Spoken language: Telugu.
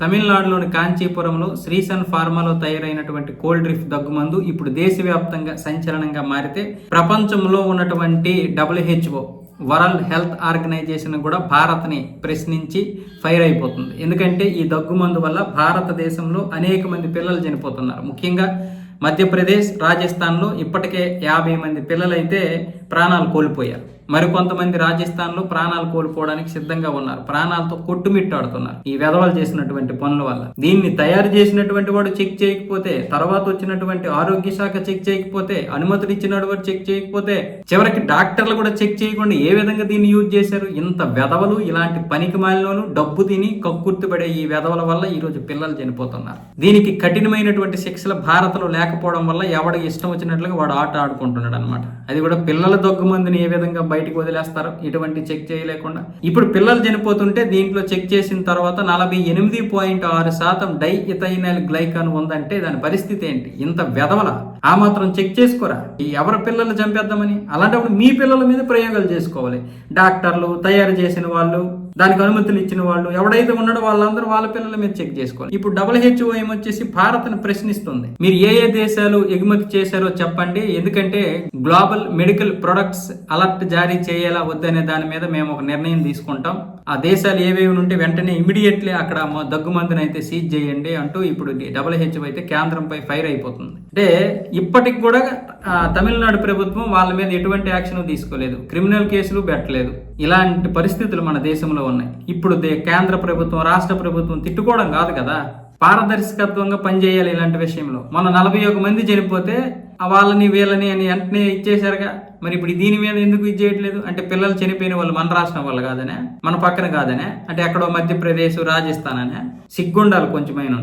తమిళనాడులోని కాంచీపురంలో శ్రీసన్ ఫార్మాలో తయారైనటువంటి కోల్డ్ డ్రిఫ్ దగ్గుమందు ఇప్పుడు దేశవ్యాప్తంగా సంచలనంగా మారితే ప్రపంచంలో ఉన్నటువంటి డబ్ల్యూహెచ్ఓ వరల్డ్ హెల్త్ ఆర్గనైజేషన్ కూడా భారత్ని ప్రశ్నించి ఫైర్ అయిపోతుంది. ఎందుకంటే ఈ దగ్గుమందు వల్ల భారతదేశంలో అనేక మంది పిల్లలు చనిపోతున్నారు. ముఖ్యంగా మధ్యప్రదేశ్ రాజస్థాన్లో ఇప్పటికే యాభై మంది పిల్లలైతే ప్రాణాలు కోల్పోయారు. మరికొంతమంది రాజస్థాన్లో ప్రాణాలు కోల్పోవడానికి సిద్ధంగా ఉన్నారు. ప్రాణాలతో కొట్టుమిట్టాడుతున్నారు. ఈ వెధవలు చేసినటువంటి పనుల వల్ల. దీన్ని తయారు చేసినటువంటి వాడు చెక్ చేయకపోతే తర్వాత వచ్చినటువంటి ఆరోగ్య శాఖ చెక్ చేయకపోతే అనుమతులు ఇచ్చినాడు వాడు చెక్ చేయకపోతే చివరికి డాక్టర్లు కూడా చెక్ చేయకుండా ఏ విధంగా దీన్ని యూజ్ చేశారు? ఇంత వెధవలు ఇలాంటి పనికి మాలినోళ్ళు డబ్బు తిని కక్కుర్తిపడే ఈ వెధవల వల్ల ఈరోజు పిల్లలు చనిపోతున్నారు. దీనికి కఠినమైనటువంటి శిక్షలు భారత్లో లేకపోవడం వల్ల ఎవడికి ఇష్టం వచ్చినట్లుగా వాడు ఆట ఆడుకుంటున్నాడు అనమాట అది కూడా పిల్లల దగ్గు మందిని ఏ విధంగా బయటికి వదిలేస్తారు. ఎటువంటి చెక్ చేయలేకుండా. ఇప్పుడు పిల్లలు చనిపోతుంటే దీంట్లో చెక్ చేసిన తర్వాత నలభై ఎనిమిది పాయింట్ ఆరు శాతం డై ఇథైనల్ గ్లైకాన్ ఉందంటే దాని పరిస్థితి ఏంటి? ఇంత వెదవల ఆ మాత్రం చెక్ చేసుకోరా? ఈ ఎవరి పిల్లలు చంపేద్దామని? అలాంటప్పుడు మీ పిల్లల మీద ప్రయోగాలు చేసుకోవాలి. డాక్టర్లు తయారు చేసిన వాళ్ళు దానికి అనుమతులు ఇచ్చిన వాళ్ళు ఎవడైతే ఉన్నాడో వాళ్ళందరూ వాళ్ళ పిల్లల మీద చెక్ చేసుకోవాలి. ఇప్పుడు డబ్ల్యూహెచ్ఓ ఏమొచ్చేసి భారత్ను ప్రశ్నిస్తుంది. మీరు ఏ ఏ దేశాలు ఎగుమతి చేశారో చెప్పండి. ఎందుకంటే గ్లోబల్ మెడికల్ ప్రొడక్ట్స్ అలర్ట్ జారీ చేయాలా వద్దనే దాని మీద మేము ఒక నిర్ణయం తీసుకుంటాం. ఆ దేశాలు ఏవేవి ఉంటే వెంటనే ఇమీడియట్లీ అక్కడ దగ్గు దగ్గుమందుని అయితే సీజ్ చేయండి అంటూ ఇప్పుడు డబ్ల్యూహెచ్ఓ అయితే కేంద్రంపై ఫైర్ అయిపోతుంది. అంటే ఇప్పటికి కూడా తమిళనాడు ప్రభుత్వం వాళ్ళ మీద ఎటువంటి యాక్షన్ తీసుకోలేదు. క్రిమినల్ కేసులు పెట్టలేదు. ఇలాంటి పరిస్థితులు మన దేశంలో ఉన్నాయి. ఇప్పుడు దే- కేంద్ర ప్రభుత్వం రాష్ట్ర ప్రభుత్వం తిట్టుకోవడం కాదు కదా. పారదర్శకత్వంగా పనిచేయాలి ఇలాంటి విషయంలో. మన నలభై ఒక మంది చనిపోతే వాళ్ళని వీళ్ళని అని వెంటనే ఇచ్చేశారుగా. మరి ఇప్పుడు దీని మీద ఎందుకు ఇది చేయట్లేదు? అంటే పిల్లలు చనిపోయిన వాళ్ళు మన రాష్ట్రం వాళ్ళు కాదనే మన పక్కన కాదనే అంటే ఎక్కడో మధ్యప్రదేశ్ రాజస్థాన్ అనే సిగ్గుండాలి కొంచెమైన